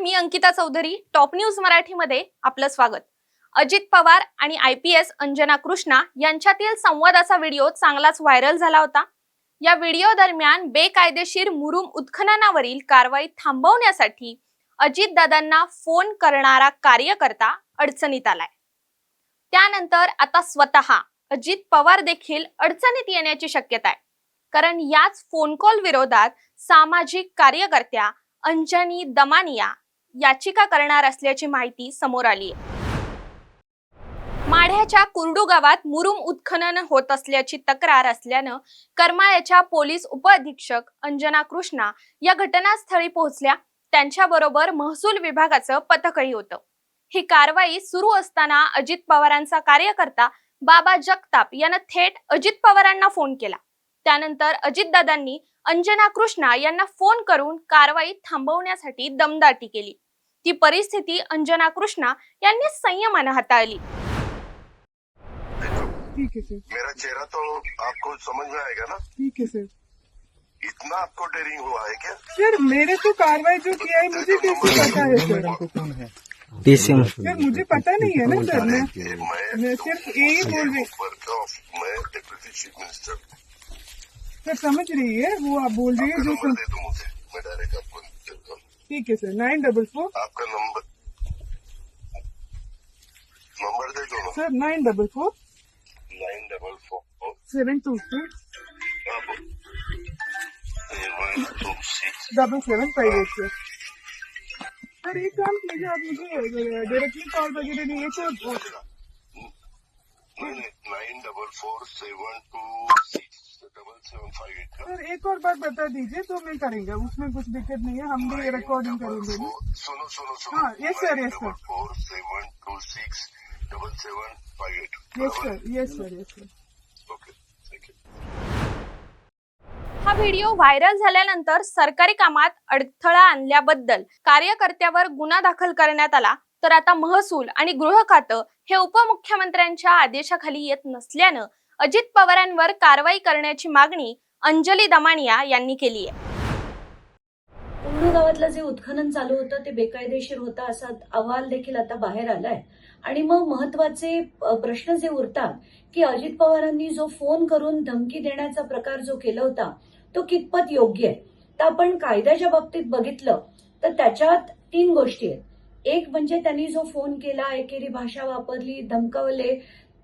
मी Ankita Chaudhari top news मराठीमध्ये आपलं स्वागत. अजित पवार आणि I P S Anjana Krishna यांच्यातील संवादाचा व्हिडिओ चांगलाच व्हायरल झाला होता. या व्हिडिओ दरम्यान बेकायदेशीर मुरुम उत्खननावरील कारवाई थांबवण्यासाठी अजितदादांना फोन करणारा कार्यकर्ता अडचणीत आलाय. त्यानंतर आता स्वतः अजित पवार देखील अडचणीत येण्याची शक्यता आहे. कारण याच फोन कॉल विरोधात सामाजिक कार्यकर्त्या अंजनी दमानिया याचिका करणार असल्याची माहिती समोर आली माढ्याच्या कुर्डू गावात मुरुम उत्खनन होत असल्याची तक्रार असल्यानं करमाळ्याच्या पोलीस उपअधीक्षक अंजना कृष्णा या घटनास्थळी पोहोचल्या. त्यांच्याबरोबर महसूल विभागाचं पथकही होतं. ही कारवाई सुरू असताना अजित पवारांचा कार्यकर्ता बाबा जगताप यानं थेट अजित पवारांना फोन केला. त्यानंतर अजितदादांनी अंजना कृष्णा यांना फोन करून कारवाई थांबवण्यासाठी दमदाटी केली. ती परिस्थिती अंजना कृष्णा यांनी संयमानं हाताळली. ठीक है सर मेरा चेहरा तो आपको समझ में आएगा ना? ठीक है सर इतना आपको डेयरिंग हुआ है क्या? सर मेरे तो कार्रवाई जो किया है मुझे कैसे पता है सर सर मुझे पता नहीं है ना सर मैं मैं सिर्फ़ यही बोल रही मैं डिप्यूटी चीफ मिनिस्टर सर समझ रही है वो आप बोल रही है जो सर ठीक है सर नाइन डबल फोर आपका नंबर नंबर दे दो sir nine double four nine double four seven two two double seven five eight sir sir एक काम कीजिए आप मुझे डायरेक्टली कॉल वगैरह नहीं है तो nine double four seven two six double seven five eight sir एक और बात बता दीजिए तो मैं करेंगे उसमें कुछ दिक्कत नहीं है हम भी रिकॉर्डिंग करेंगे ना। सुनो सुनो सुनो। हाँ, yes, sir, yes, sir. Four seven two six double seven five eight yes sir yes sir yes sir okay thank you हा व्हिडिओ व्हायरल झाल्यानंतर सरकारी कामात अडथळा आणल्याबद्दल कार्यकर्त्यावर गुन्हा दाखल करण्यात आला तर आता महसूल आणि गृह खातं हे उपमुख्यमंत्र्यांच्या आदेशाखाली येत नसल्यानं अजित पवारांवर कारवाई करण्याची मागणी अंजली दमानिया यांनी केली आहे. गावातलं जे उत्खनन चालू होतं ते बेकायदेशीर होतं असा अहवाल देखील आता बाहेर आलाय. आणि मग महत्त्वाचे प्रश्न जे उरतात की अजित पवारांनी जो फोन करून धमकी देण्याचा प्रकार जो केला होता तो कितपत योग्य आहे? तर आपण कायद्याच्या बाबतीत बघितलं तर त्याच्यात तीन गोष्टी आहेत. एक म्हणजे त्यांनी जो फोन केला एकेरी भाषा वापरली धमकावले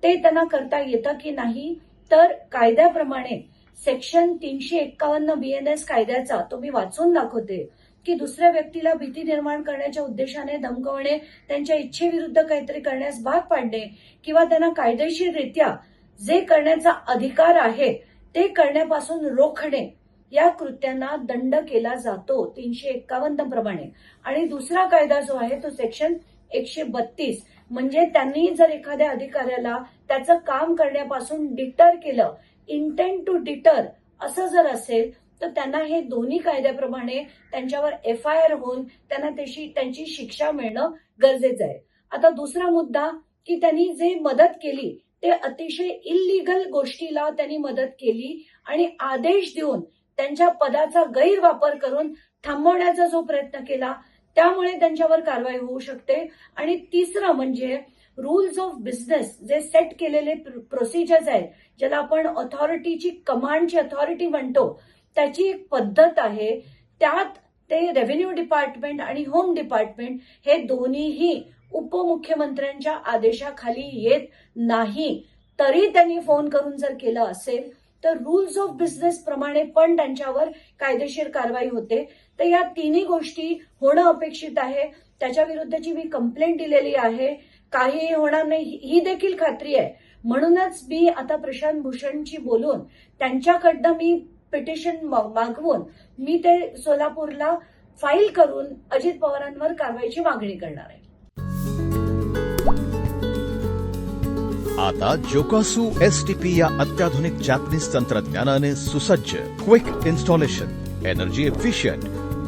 ते त्यांना करता येतं की नाही तर कायद्याप्रमाणे सेक्शन तीनशे एक्कावन्न बीएनएस कायद्याचा तो मी वाचून दाखवते की दुसऱ्या व्यक्तीला भीती निर्माण करण्याच्या उद्देशाने धमकवणे त्यांच्या इच्छेविरुद्ध काहीतरी करण्यास भाग पाडणे किंवा त्यांना कायदेशीररित्या जे करण्याचा अधिकार आहे ते करण्यापासून रोखणे या कृत्यांना दंड केला जातो तीनशे एक्कावन्न प्रमाणे. आणि दुसरा कायदा जो आहे तो सेक्शन एकशे बत्तीस. म्हणजे त्यांनी जर एखाद्या अधिकाऱ्याला त्याचं काम करण्यापासून डिटर केलं इंटेंट टू डिटर असं जर असेल तर त्यांना हे दोन्ही कायद्याप्रमाणे त्यांच्यावर एफ आय आर होऊन त्यांना त्याची त्यांची शिक्षा मिळणं गरजेचं आहे. आता दुसरा मुद्दा की त्यांनी जे मदत केली ते अतिशय इल्लीगल गोष्टीला त्यांनी मदत केली आणि आदेश देऊन त्यांच्या पदाचा गैरवापर करून थांबवण्याचा जो प्रयत्न केला त्यामुळे त्यांच्यावर कारवाई होऊ शकते. आणि तिसरं म्हणजे रूल्स ऑफ बिझनेस जे सेट केलेले प्रोसिजर्स आहेत ज्याला आपण ऑथॉरिटीची कमांडची अथॉरिटी म्हणतो त्याची एक पद्धत आहे. त्यात ते रेव्हेन्यू डिपार्टमेंट आणि होम डिपार्टमेंट हे दोन्हीही उपमुख्यमंत्र्यांच्या आदेशाखाली येत नाही. तरी त्यांनी फोन करून जर केलं असेल तर रूल्स ऑफ बिझनेस प्रमाणे पण त्यांच्यावर कायदेशीर कारवाई होते. तर या तिन्ही गोष्टी होणं अपेक्षित आहे. त्याच्या विरुद्धची मी कंप्लेंट दिलेली आहे. काही होणार नाही ही देखील खात्री आहे. म्हणूनच मी आता प्रशांत भूषणची बोलून त्यांच्याकडनं मी पिटिशन मागवून मी ते सोलापूरला फाईल करून अजित पवारांवर कारवाईची मागणी करणार आहे. आता जोकासू एस टी पी या अत्याधुनिक जॅपनीज तंत्रज्ञानाने सुसज्ज quick installation energy efficient